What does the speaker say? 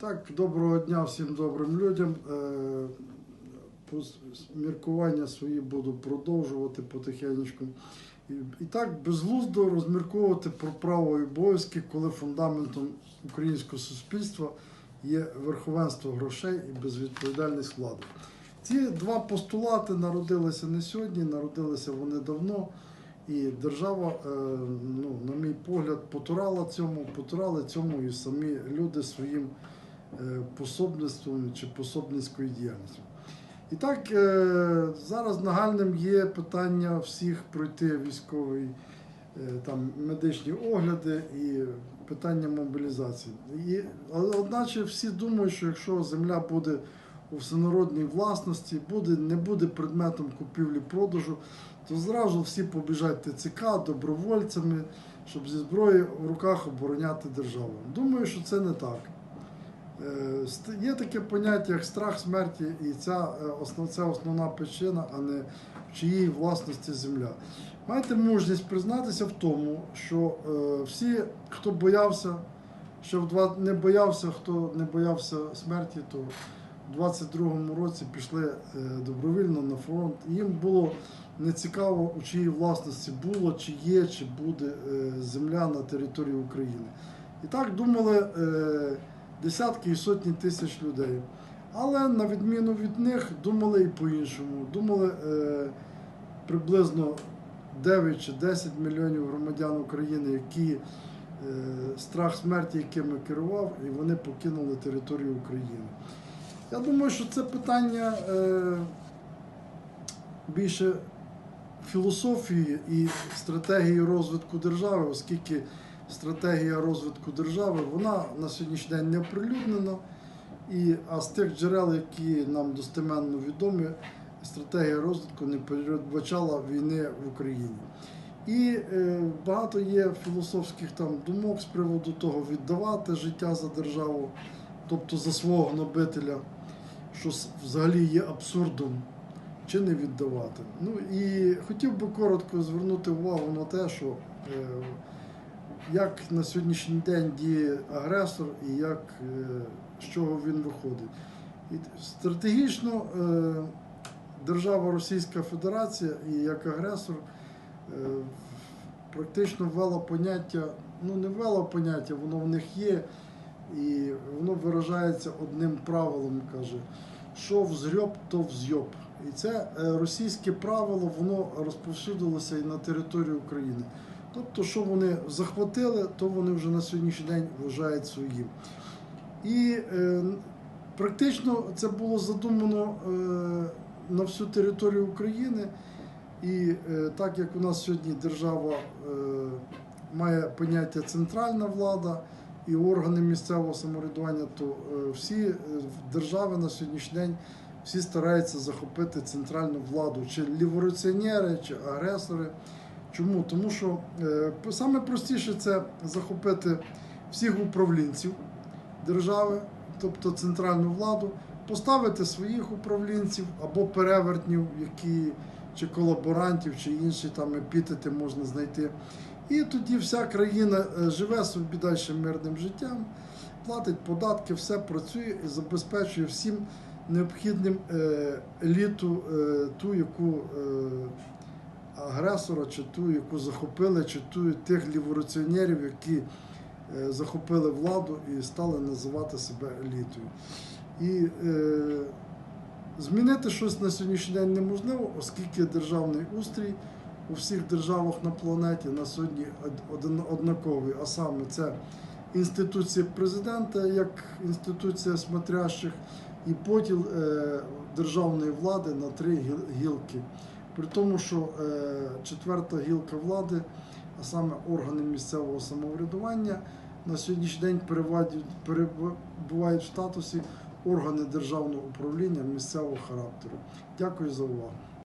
Так, доброго дня всім добрим людям. Е, Міркування свої буду продовжувати потихеньку. І, так безглуздо розмірковувати про право і обов'язки, коли фундаментом українського суспільства є верховенство грошей і безвідповідальність влади. Ці два постулати народилися не сьогодні, народилися вони давно. І держава, е, ну, на мій погляд, потурала цьому, потурали цьому і самі люди своїм пособництвом чи пособницькою діяльністю. І так, е, зараз нагальним є питання всіх пройти військовий е, там, медичні огляди і питання мобілізації. І, одначе всі думають, що якщо земля буде у всенародній власності, буде, не буде предметом купівлі-продажу, то зразу всі побіжать ТЦК добровольцями, щоб зі зброєю в руках обороняти державу. Думаю, що це не так. Е, Є таке поняття, як страх смерті, і ця, це основна причина, а не в чиїй власності земля. Майте мужність признатися в тому, що е, всі, хто боявся, що не боявся, хто не боявся смерті, то в 22-му році пішли е, добровільно на фронт. Їм було нецікаво, у чиїй власності було, чи є, чи буде земля на території України. І так думали десятки і сотні тисяч людей. Але на відміну від них думали і по-іншому. Думали е, приблизно 9 чи 10 мільйонів громадян України, які е, страх смерті, якими керував, і вони покинули територію України. Я думаю, що це питання е, більше філософії і стратегії розвитку держави, оскільки стратегія розвитку держави вона на сьогоднішній день не оприлюднена. І, а з тих джерел, які нам достеменно відомі, стратегія розвитку не передбачала війни в Україні. І е, багато є філософських там думок з приводу того віддавати життя за державу, тобто за свого гнобителя, що взагалі є абсурдом, чи не віддавати. Ну і хотів би коротко звернути увагу на те, що е, як на сьогоднішній день діє агресор і як, е, з чого він виходить. І стратегічно е, держава Російська Федерація і як агресор е, практично ввела поняття, ну не ввела поняття, воно в них є, і воно виражається одним правилом, каже, що взгреб, то взйоб. І це російське правило, воно розповсюдилося і на територію України. Тобто, що вони захватили, то вони вже на сьогоднішній день вважають своїм. І е, практично це було задумано е, на всю територію України. І е, так як у нас сьогодні держава е, має поняття центральна влада і органи місцевого самоврядування, то е, всі е, держави на сьогоднішній день всі стараються захопити центральну владу, чи ліворуціонери, чи агресори. Чому? Тому що е, саме простіше це захопити всіх управлінців держави, тобто центральну владу, поставити своїх управлінців або перевертнів, які чи колаборантів, чи інші там епітети можна знайти. І тоді вся країна е, живе собі далі мирним життям, платить податки, все працює і забезпечує всім необхідним е, еліту, ту, яку агресора, чи ту, яку захопили, чи ту тих ліворуціонерів, які е, захопили владу і стали називати себе елітою. І е, змінити щось на сьогоднішній день неможливо, оскільки державний устрій у всіх державах на планеті на сьогодні однаковий, а саме це інституція президента як інституція смотрящих і поділ е, державної влади на три гілки. При тому, що е, четверта гілка влади, а саме органи місцевого самоврядування, на сьогоднішній день перебувають в статусі органи державного управління місцевого характеру. Дякую за увагу.